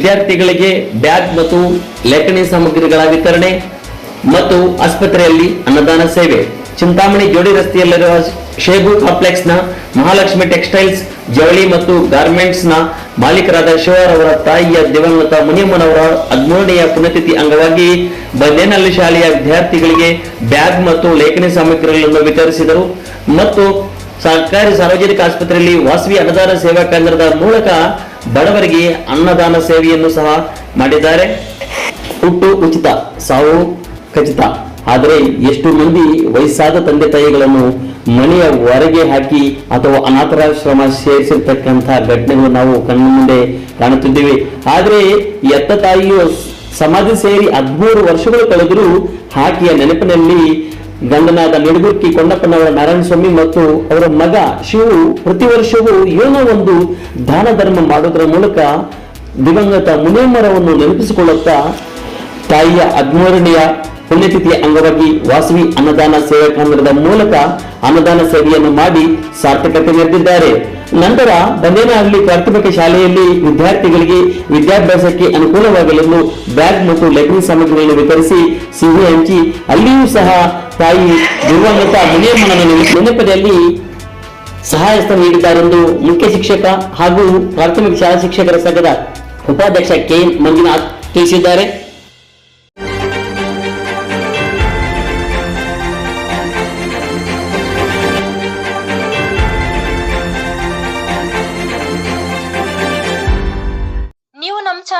ವಿದ್ಯಾರ್ಥಿಗಳಿಗೆ ಬ್ಯಾಗ್ ಮತ್ತು ಲೇಖನಿ ಸಾಮಗ್ರಿಗಳ ವಿತರಣೆ ಮತ್ತು ಆಸ್ಪತ್ರೆಯಲ್ಲಿ ಅನ್ನದಾನ ಸೇವೆ. ಚಿಂತಾಮಣಿ ಜೋಡಿ ರಸ್ತೆಯಲ್ಲಿರುವ ಶೇಬು ಕಾಂಪ್ಲೆಕ್ಸ್ನ ಮಹಾಲಕ್ಷ್ಮಿ ಟೆಕ್ಸ್ಟೈಲ್ಸ್, ಜವಳಿ ಮತ್ತು ಗಾರ್ಮೆಂಟ್ಸ್ನ ಮಾಲೀಕರಾದ ಶಿವರ್ ಅವರ ತಾಯಿಯ ದಿವಂಗತ ಮುನಿಯಮ್ಮನವರ ಹದಿಮೂರನೆಯ ಪುಣ್ಯತಿಥಿ ಅಂಗವಾಗಿ ಬಂದೇನಹಳ್ಳಿ ಶಾಲೆಯ ವಿದ್ಯಾರ್ಥಿಗಳಿಗೆ ಬ್ಯಾಗ್ ಮತ್ತು ಲೇಖನಿ ಸಾಮಗ್ರಿಗಳನ್ನು ವಿತರಿಸಿದರು ಮತ್ತು ಸರ್ಕಾರಿ ಸಾರ್ವಜನಿಕ ಆಸ್ಪತ್ರೆಯಲ್ಲಿ ವಾಸವಿ ಅನ್ನದಾನ ಸೇವಾ ಕೇಂದ್ರದ ಮೂಲಕ ಬಡವರಿಗೆ ಅನ್ನದಾನ ಸೇವೆಯನ್ನು ಸಹ ಮಾಡಿದ್ದಾರೆ. ಹುಟ್ಟು ಉಚಿತ, ಸಾವು ಖಚಿತ. ಆದರೆ ಎಷ್ಟು ಮಂದಿ ವಯಸ್ಸಾದ ತಂದೆ ತಾಯಿಗಳನ್ನು ಮನೆಯ ಹೊರಗೆ ಹಾಕಿ ಅಥವಾ ಅನಾಥರಾಶ್ರಮ ಸೇರಿಸಿರ್ತಕ್ಕಂತಹ ಘಟನೆಗಳು ನಾವು ಕಣ್ಣ ಮುಂದೆ ಕಾಣುತ್ತಿದ್ದೇವೆ. ಆದರೆ ಎತ್ತ ತಾಯಿಯು ಸಮಾಧಿ ಸೇರಿ ಹದಿಮೂರು ವರ್ಷಗಳು ಕಳೆದರೂ ಆಕೆಯ ನೆನಪಿನಲ್ಲಿ ಗಂಡನಾದ ನಿಡುಗುರ್ಕಿ ಕೊಂಡಪ್ಪನವರ ನಾರಾಯಣ ಸ್ವಾಮಿ ಮತ್ತು ಅವರ ಮಗ ಶಿವು ಪ್ರತಿ ವರ್ಷವೂ ಏನೋ ಒಂದು ದಾನ ಧರ್ಮ ಮಾಡೋದರ ಮೂಲಕ ದಿವಂಗತ ಮುನೇಮರವನ್ನು ನೆನಪಿಸಿಕೊಳ್ಳುತ್ತಾ ತಾಯಿಯ ಹದಿಮೂರನೆಯ ಪುಣ್ಯತಿಥಿಯ ಅಂಗವಾಗಿ ವಾಸವಿ ಅನ್ನದಾನ ಸೇವಾ ಕೇಂದ್ರದ ಮೂಲಕ ಅನ್ನದಾನ ಸೇವೆಯನ್ನು ಮಾಡಿ ಸಾರ್ಥಕತೆ ಮೆರೆದಿದ್ದಾರೆ. ನಂತರ ಬಂದೇನಹಳ್ಳಿ ಪ್ರಾಥಮಿಕ ಶಾಲೆಯಲ್ಲಿ ವಿದ್ಯಾರ್ಥಿಗಳಿಗೆ ವಿದ್ಯಾಭ್ಯಾಸಕ್ಕೆ ಅನುಕೂಲವಾಗಲೆಂದು ಬ್ಯಾಗ್ ಮತ್ತು ಲೇಖನಿ ಸಾಮಗ್ರಿಗಳನ್ನು ವಿತರಿಸಿ ಸಿಹಿ ಹಂಚಿ ಅಲ್ಲಿಯೂ ಸಹ ತಾಯಿ ದಿವಂಗತ ಮುನಿಯಮ್ಮನನ್ನು ನೆನಪದಲ್ಲಿ ಸಹಾಯಸ್ಥ ನೀಡಿದ್ದಾರೆಂದು ಮುಖ್ಯ ಶಿಕ್ಷಕ ಹಾಗೂ ಪ್ರಾಥಮಿಕ ಶಾಲಾ ಶಿಕ್ಷಕರ ಸಂಘದ ಉಪಾಧ್ಯಕ್ಷ ಕೆ ಮಂಜುನಾಥ್ ತಿಳಿಸಿದ್ದಾರೆ.